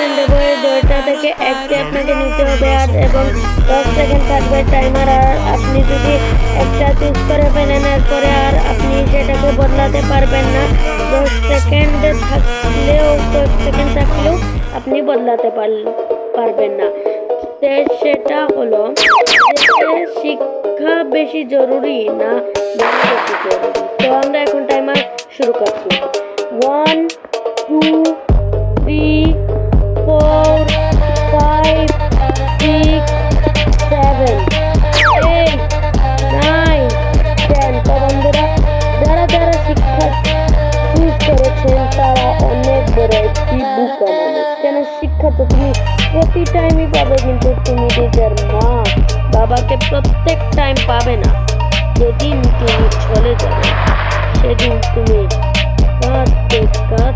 Second এই দুইটা থেকে একটি আপনাকে নিতে হবে আর এবং দশ সেকেন্ড থাকবে টাইমার আর আপনি যদি একটা চুজ করে ফেলেন এরপরে আর আপনি সেটাকে বদলাতে পারবেন না, দশ সেকেন্ড থাকলেও, দশ সেকেন্ড থাকলেও আপনি বদলাতে পার- পারবেন না। সেটা হলো শিক্ষা বেশি জরুরি না তো আমরা এখন টাইমার শুরু করছি। যারা যারা শিক্ষা চুজ করেছেন তারা অনেক বড় একটি বুকা মানুষ কেন শিক্ষা তো তুমি প্রতি টাইমই পাবে কিন্তু তুমি নিজের মা বাবাকে প্রত্যেক টাইম পাবে না যেদিন তুমি চলে যাবে সেদিন তুমি কাঁদতে কাঁদতে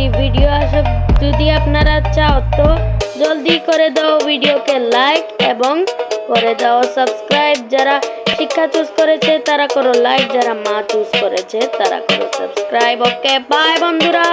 একটি ভিডিও আসে যদি আপনারা চাও তো জলদি করে দাও ভিডিওকে লাইক এবং করে দাও সাবস্ক্রাইব যারা শিক্ষা চুজ করেছে, তারা করো লাইক যারা মা চুজ করেছে, তারা করো সাবস্ক্রাইব ওকে বাই বন্ধুরা।